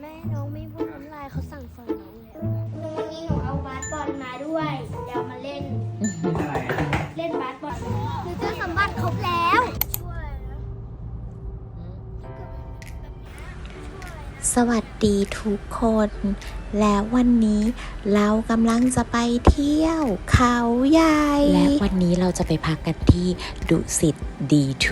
แม่น้องไม่พูดน้ำลายเขาสั่งสอนน้องแล้ววันนี้หนูเอาบาสบอลมาด้วยเดี๋ยวมาเล่น อะไรอะเล่นบาสบอลหนูเจอสมบัติครบแล้วช่วยนะสวัสดีทุกคน และวันนี้เรากำลังจะไปเที่ยวเขาใหญ่ และวันนี้เราจะไปพักกันที่ดุสิต D2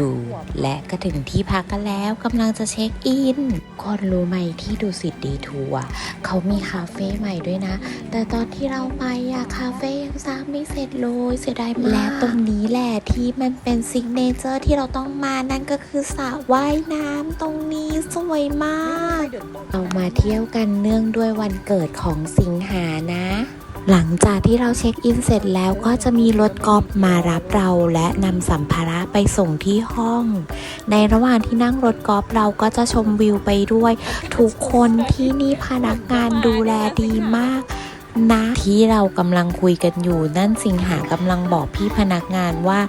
และก็ถึงที่พักกันแล้วกำลังจะเช็คอินคนรู้ไหมที่ดุสิต D2 อะเขามีคาเฟ่ใหม่ด้วยนะ แต่ตอนที่เราไปอะคาเฟ่ยังสร้างไม่เสร็จเลยเสียดายมาก และตรงนี้แหละที่มันเป็นซิกเนเจอร์ที่เราต้องมานั่นก็คือสระว่ายน้ำตรงนี้สวยมากเรามาเที่ยวกันเนื่องด้วยวันเกิดของสิงหานะ หลังจากที่เราเช็คอินเสร็จแล้วก็จะมีรถกอล์ฟมารับเราและนำสัมภาระไปส่งที่ห้อง ในระหว่างที่นั่งรถกอล์ฟเราก็จะชมวิวไปด้วย ทุกคนที่นี่พนักงานดูแลดีมากนะที่เรากำลังคุยกันอยู่ นั่นสิงหากำลังบอกพี่พนักงานว่า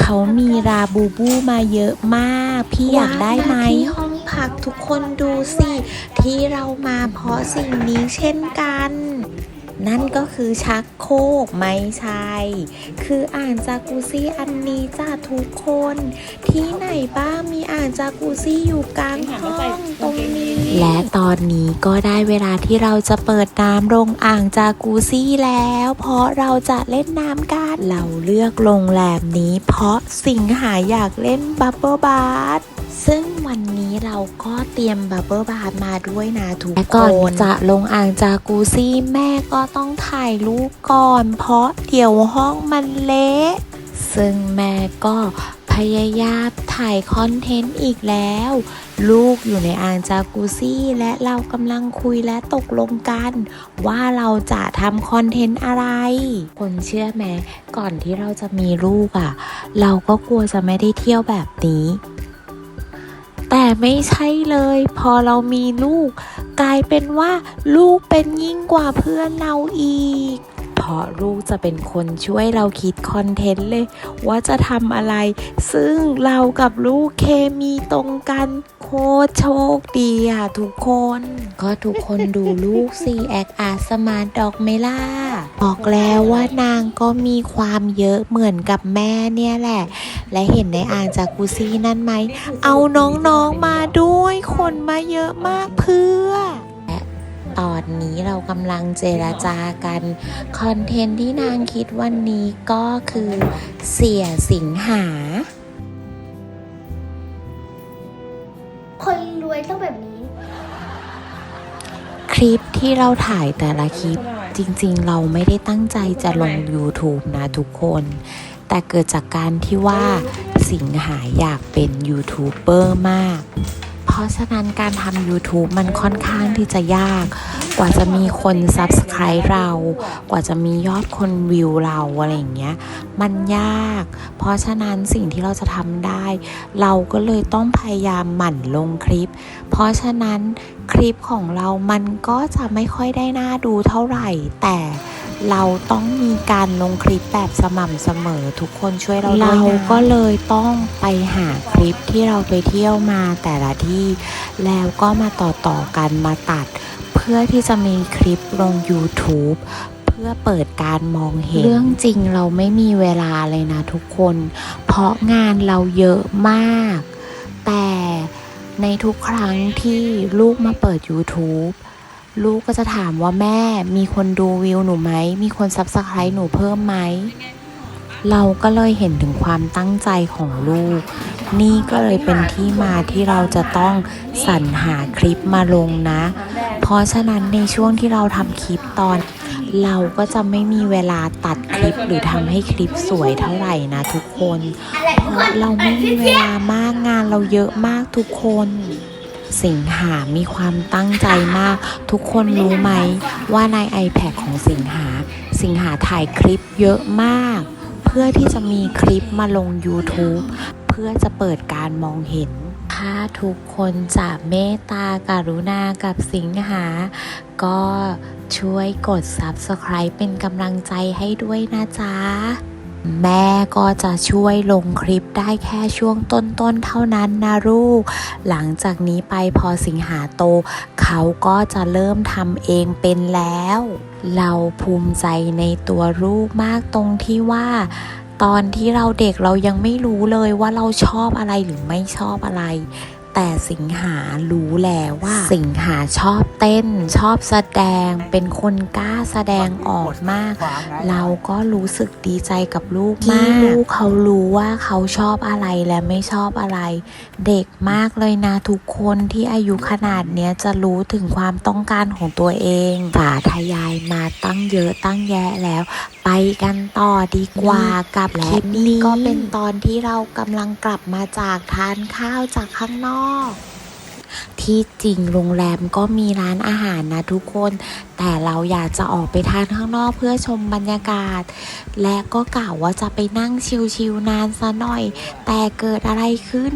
เขามีราบูบูมาเยอะมาก พี่อยากได้ไหมห้อง พักทุกคนดูสิ ที่เรามาเพราะสิ่งนี้เช่นกัน นั่นก็คือชักโครกไม่ใช่ คืออ่างจากูซี่อันนี้จ้าทุกคน ที่ไหนบ้างมีอ่างจากูซี่อยู่กลางห้องตรงนี้ และตอนนี้ก็ได้เวลาที่เราจะเปิดน้ำลงอ่างจากูซี่แล้ว เพราะเราจะเล่นน้ำกันเราเลือกโรงแรมนี้ เพราะสิงหาอยากเล่นบับเบิลบาร์ ซึ่งวันนี้เราก็เตรียมบับเบิลบาร์มาด้วยนะทุกคนก่อนจะลงอ่างจากูซี่แม่ก็ต้องถ่ายรูปก่อน เพราะเดี๋ยวห้องมันเละ ซึ่งแม่ก็พยายามถ่ายคอนเทนต์อีกแล้ว ลูกอยู่ในอ่างจากูซี่และเรากำลังคุยและตกลงกัน ว่าเราจะทำคอนเทนต์อะไร คนเชื่อไหมก่อนที่เราจะมีลูกอะ่ะ เราก็กลัวจะไม่ได้เที่ยวแบบนี้ แต่ไม่ใช่เลย พอเรามีลูก กลายเป็นว่าลูกเป็นยิ่งกว่าเพื่อนเราอีก เพราะลูกจะเป็นคนช่วยเราคิดคอนเทนต์เลย ว่าจะทำอะไร ซึ่งเรากับลูกเคมีตรงกัน ตรโชคดีอะทุกคน ก็ทุกคนดูลูกซีแอคอาสมาดอกเมล่าบอกแล้วว่านางก็มีความเยอะเหมือนกับแม่เนี่ยแหละ และเห็นในอ่างจากุซี่นั่นไหม เอาน้องๆมาด้วยคนมาเยอะมากเพื่อและตอนนี้เรากำลังเจรจากัน คอนเทนต์ที่นางคิดวันนี้ก็คือเสียสิงหา ลิปที่เราถ่ายแต่ละคลิป จริงๆ เราไม่ได้ตั้งใจจะลง YouTube นะทุกคน แต่เกิดจากการที่ว่าสิงหาอยากเป็นยูทูบเบอร์มาก เพราะฉะนั้นการทำ YouTube มันค่อนข้างที่จะยากก ว่าจะมีคน Subscribe เรา กว่าจะมียอดคนวิวเราอะไรอย่างเงี้ย มันยาก เพราะฉะนั้นสิ่งที่เราจะทำได้ เราก็เลยต้องพยายามหมั่นลงคลิป เพราะฉะนั้นคลิปของเรามันก็จะไม่ค่อยได้น่าดูเท่าไหร่ แต่เราต้องมีการลงคลิปแบบสม่ำเสมอทุกคนช่วยเราด้วยเราก็เลยต้องไปหาคลิปที่เราไปเที่ยวมาแต่ละที่ แล้วก็มาต่อต่อกันมาตัด พื่อที่จะมีคลิปลง YouTube เพื่อเปิดการมองเห็น เรื่องจริงเราไม่มีเวลาเลยนะทุกคน เพราะงานเราเยอะมาก แต่ในทุกครั้งที่ลูกมาเปิด YouTube ลูกก็จะถามว่าแม่มีคนดูวิวหนูไหม มีคนซับสไครต์หนูเพิ่มไหม เราก็เลยเห็นถึงความตั้งใจของลูก นี่ก็เลยเป็นที่มาที่เราจะต้องสรรหาคลิปมาลงนะ ราะฉะนั้นในช่วงที่เราทำคลิปตอน เราก็จะไม่มีเวลาตัดคลิปหรือทำให้คลิปสวยเท่าไหร่นะทุกคนเพราะเราไม่มีเวลามากงานเราเยอะมากทุกคน สิงหามีความตั้งใจมาก ทุกคนรู้ไหมว่าใน iPad ของสิงหา สิงหาถ่ายคลิปเยอะมาก เพื่อที่จะมีคลิปมาลง YouTube เพื่อจะเปิดการมองเห็น ถ้าทุกคนจะเมตตาการุณากับสิงหา ก็ช่วยกด Subscribe เป็นกำลังใจให้ด้วยนะจ๊ะ แม่ก็จะช่วยลงคลิปได้แค่ช่วงต้นๆเท่านั้นนะลูก หลังจากนี้ไปพอสิงหาโต เขาก็จะเริ่มทำเองเป็นแล้ว เราภูมิใจในตัวลูกมากตรงที่ว่า ตอนที่เราเด็กเรายังไม่รู้เลยว่าเราชอบอะไรหรือไม่ชอบอะไร แต่สิงหารู้แล้วว่า สิงหาชอบเต้น ชอบแสดง เป็นคนกล้าแสดงออกมาก เราก็รู้สึกดีใจกับลูกมากที่ลูกเขารู้ว่าเขาชอบอะไรและไม่ชอบอะไร เด็กมากเลยนะทุกคนที่อายุขนาดเนี้ยจะรู้ถึงความต้องการของตัวเองสาทยายมาตั้งเยอะตั้งแยะแล้ว ไปกันต่อดีกว่ากับและนี่ก็เป็นตอนที่เรากำลังกลับมาจากทานข้าวจากข้างนอก ที่จริงโรงแรมก็มีร้านอาหารนะทุกคน แต่เราอยากจะออกไปทานข้างนอกเพื่อชมบรรยากาศ และก็กล่าวว่าจะไปนั่งชิลๆนานซะหน่อย แต่เกิดอะไรขึ้น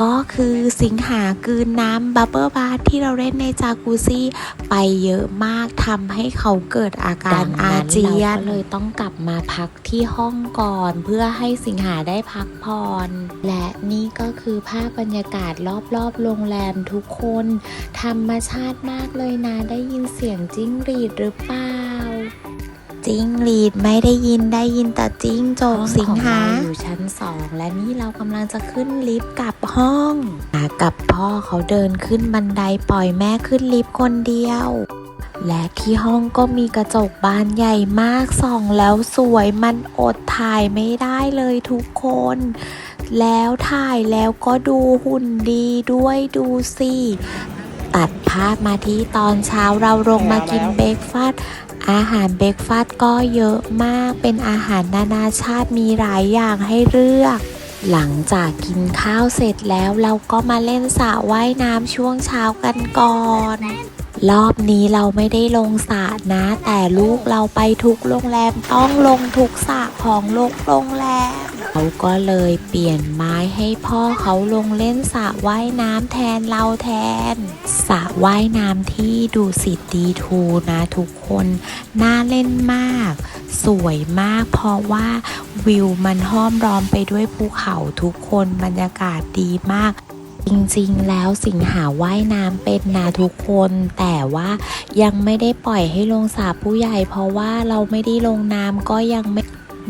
ก็คือสิงหากลืนน้ำบับเบิลบาร์ที่เราเล่นในจากูซี่ไปเยอะมากทำให้เขาเกิดอาการอาเจียนเลยต้องกลับมาพักที่ห้องก่อนเพื่อให้สิงหาได้พักผ่อนและนี่ก็คือภาพบรรยากาศรอบๆโรงแรมทุกคน ธรรมชาติมากเลยนะ ได้ยินเสียงจิ้งหรีดหรือเปล่า จิ้งหรีดไม่ได้ยินได้ยินแต่จิ้งจกสิงหาอยู่ชั้นสองและนี่เรากำลังจะขึ้นลิฟต์กลับห้องอากับพ่อเขาเดินขึ้นบันไดปล่อยแม่ขึ้นลิฟต์คนเดียวและที่ห้องก็มีกระจกบานใหญ่มากส่องแล้วสวยมันอดถ่ายไม่ได้เลยทุกคน แล้วถ่ายแล้วก็ดูหุ่นดีด้วยดูสิตัดภาพมาที่ตอนเช้าเราลงมากินเบรกฟาสต์อาหารเบรกฟาสต์ก็เยอะมากเป็นอาหารนานาชาติมีหลายอย่างให้เลือก หลังจากกินข้าวเสร็จแล้วเราก็มาเล่นสระว่ายน้ำช่วงเช้ากันก่อนรอบนี้เราไม่ได้ลงสระนะ แต่ลูกเราไปทุกโรงแรมต้องลงทุกสระของโรงโรงแรม เขาก็เลยเปลี่ยนไม้ให้พ่อเขาลงเล่นสระว่ายน้ำแทนเราแทนสระว่ายน้ำที่ดูสิตดีทูนะทุกคนน่าเล่นมาก สวยมากเพราะว่าวิวมันห้อมล้อมไปด้วยภูเขาทุกคนบรรยากาศดีมากจริงๆ แล้วสิงหาว่ายน้ำเป็นนะทุกคน แต่ว่ายังไม่ได้ปล่อยให้ลงสระผู้ใหญ่ เพราะว่าเราไม่ได้ลงน้ำก็ยังไม่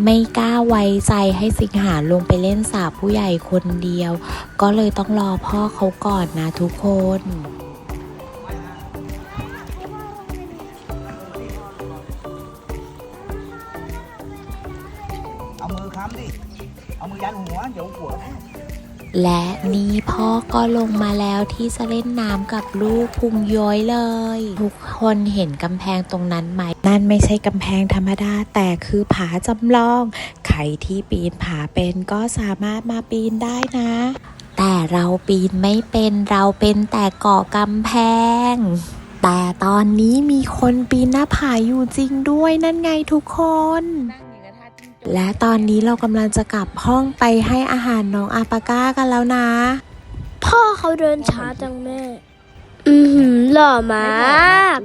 ไม่กล้าไว้ใจให้สิงหาลงไปเล่นสระผู้ใหญ่คนเดียว ก็เลยต้องรอพ่อเขาก่อนนะทุกคนเอามือค้ำดิ เอามือยันหัว เดี๋ยวหัวแตก และนี่พ่อก็ลงมาแล้วที่จะเล่นน้ำกับลูกพุงย้อยเลย ทุกคนเห็นกำแพงตรงนั้นไหม นั่นไม่ใช่กำแพงธรรมดา แต่คือผาจำลอง ใครที่ปีนผาเป็นก็สามารถมาปีนได้นะ แต่เราปีนไม่เป็นเราเป็นแต่เกาะกำแพง แต่ตอนนี้มีคนปีนหน้าผาอยู่จริงด้วยนั่นไงทุกคน และตอนนี้เรากำลังจะกลับห้องไปให้อาหารน้องอาปาก้ากันแล้วนะ พ่อเขาเดินช้าจังแม่ อือหือหล่อมาก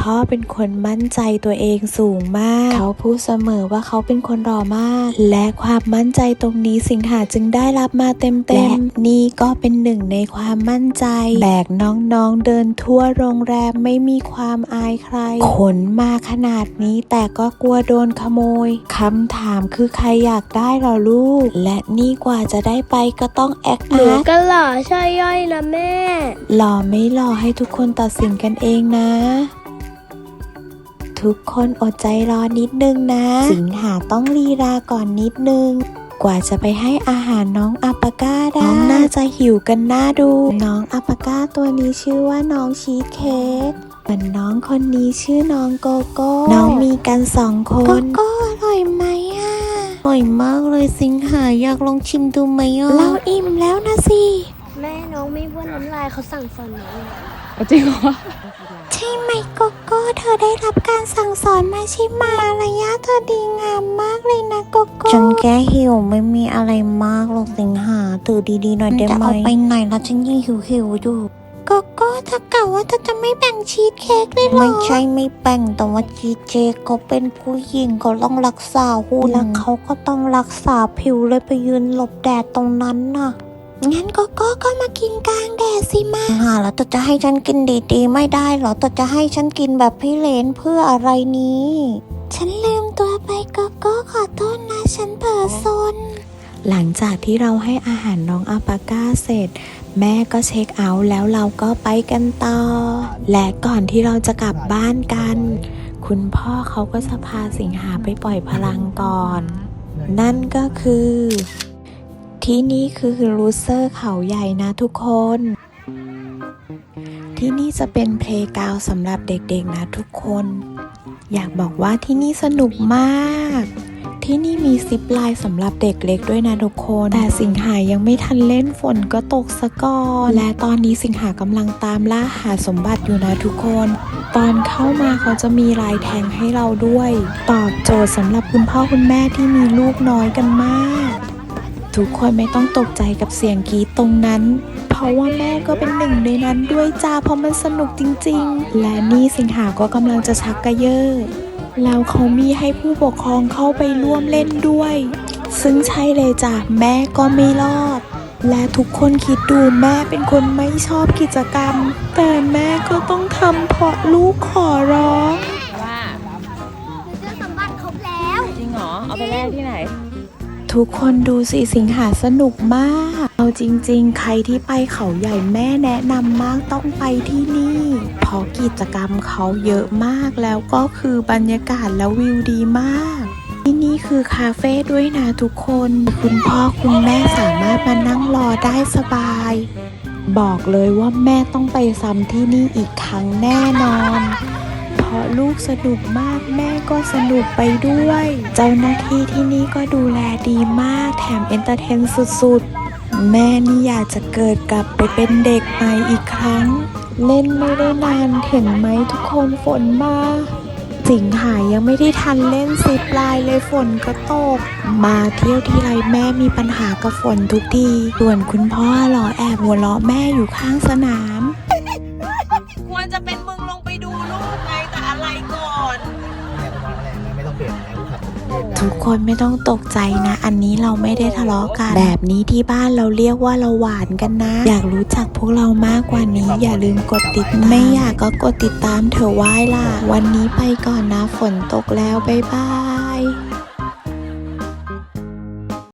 พ่อเป็นคนมั่นใจตัวเองสูงมาก เขาพูดเสมอว่าเขาเป็นคนหล่อมาก และความมั่นใจตรงนี้สิงหาจึงได้รับมาเต็มๆและนี่ก็เป็นหนึ่งในความมั่นใจ แบกน้องๆเดินทั่วโรงแรมไม่มีความอายใคร ขนมาขนาดนี้แต่ก็กลัวโดนขโมยคำถามคือใครอยากได้เหรอลูก และนี่กว่าจะได้ไปก็ต้องแอคหนูอาร์ตก็หล่อใช่ย่อยนะแม่ หล่อไม่หล่อให้ทุกคนตัดสินกันเองนะ ทุกคนอดใจรอนิดนึงนะ สิงหาต้องลีลาก่อนนิดนึง กว่าจะไปให้อาหารน้องอัปปาก้าได้ น้องน่าจะหิวกันน่าดู น้องอัปปาก้าตัวนี้ชื่อว่าน้องชีสเค้กส่วนน้องคนนี้ชื่อน้องโกโก้ น้องมีกันสองคน โกโก้อร่อยไหมอะ อร่อยมากเลยสิงหาอยากลองชิมดูไหมอะ เราอิ่มแล้วนะสิแม่ น้องไม่บ้วนน้ำลายเขาสั่งสอนน้องแล้วจริงเหรอใช่ไหมโกโก้เธอได้รับการสั่งสอนมาใช่ไหมมารยาทเธอดีงามมากเลยนะโกโก้ฉันแค่หิวไม่มีอะไรมากหรอกสิงหาถือดีๆหน่อยได้ไหมจะเอาไปไหนแล้วฉันยังหิวหิวๆอยู่โกโก้ถ้ากล่าวว่าเธอจะไม่แบ่งชีสเค้กเลยหรอไม่ใช่ไม่แบ่งแต่ว่าจีเจเขาเป็นผู้หญิงเขาต้องรักษาหุ่นแล้วเขาก็ต้องรักษาผิวเลยไปยืนหลบแดดตรงนั้นน่ะ งั้นโก็ก็ก็มากินกลางแดดสิมาหาแล้วตัวจะให้ฉันกินดีๆ ไม่ได้เหรอตัวจะให้ฉันกินแบบพี่เลนเพื่ออะไรนี้ ฉันลืมตัวไปโก็ก็ขอโทษนะ ฉันเผลอซน หลังจากที่เราให้อาหารน้องอัลปาก้าเสร็จ แม่ก็เช็คเอาท์แล้วเราก็ไปกันต่อ และก่อนที่เราจะกลับบ้านกัน คุณพ่อเขาก็จะพาสิงหาไปปล่อยพลังก่อน นั่นก็คือ ที่นี่คือรูเซอร์เขาใหญ่นะทุกคน ที่นี่จะเป็นเพลงกาวสำหรับเด็กๆนะทุกคน อยากบอกว่าที่นี่สนุกมาก ที่นี่มีซิปไลน์สำหรับเด็กเล็กด้วยนะทุกคน แต่สิงหายังไม่ทันเล่นฝนก็ตกซะก่อน และตอนนี้สิงหากำลังตามล่าหาสมบัติอยู่นะทุกคน ตอนเข้ามาเขาจะมีลายแทงให้เราด้วย ตอบโจทย์สำหรับคุณพ่อคุณแม่ที่มีลูกน้อยกันมาก ทุกคนไม่ต้องตกใจกับเสียงกรีดตรงนั้น เพราะว่าแม่ก็เป็นหนึ่งในนั้นด้วยจ้าเพราะมันสนุกจริง ๆ และนี่สิงหาก็กำลังจะชักกระเยอะแล้วเขามีให้ผู้ปกครองเข้าไปร่วมเล่นด้วย ซึ่งใช่เลยจ้ะแม่ก็ไม่รอด และทุกคนคิดดูแม่เป็นคนไม่ชอบกิจกรรม แต่แม่ก็ต้องทำเพราะลูกขอร้องว่าหนูเจอสมบัติครบแล้ว จริงเหรอ เอาไปแลกที่ไหน ทุกคนดูสิสิงหาสนุกมาก เอาจริงๆ ใครที่ไปเขาใหญ่แม่แนะนำมากต้องไปที่นี่เพราะกิจกรรมเขาเยอะมากแล้วก็คือบรรยากาศและวิวดีมาก ที่นี่คือคาเฟ่ด้วยนะทุกคน คุณพ่อคุณแม่สามารถมานั่งรอได้สบาย บอกเลยว่าแม่ต้องไปซ้ำที่นี่อีกครั้งแน่นอน ราะลูกสนุกมากแม่ก็สนุกไปด้วย เจ้าหน้าที่ที่นี่ก็ดูแลดีมากแถมเอนเตอร์เทนสุดๆ แม่นี่อยากจะเกิดกลับไปเป็นเด็กใหม่อีกครั้ง เล่นไม่ได้นานเห็นไหมทุกคนฝนมาสิงหายังไม่ได้ทันเล่นซิปลน์เลยฝนก็ตก มาเที่ยวที่ไรแม่มีปัญหากับฝนทุกทีส่วนคุณพ่อหรอแอบหัวเราะแม่อยู่ข้างสนาม ควรจะเป็น ทุกคนไม่ต้องตกใจนะ อันนี้เราไม่ได้ทะเลาะกัน แบบนี้ที่บ้านเราเรียกว่าเราหวานกันนะ อยากรู้จักพวกเรามากกว่านี้ อย่าลืมกดติดตามไม่อยากก็กดติดตามเถอะไว้ล่ะ วันนี้ไปก่อนนะฝนตกแล้วบ๊ายบาย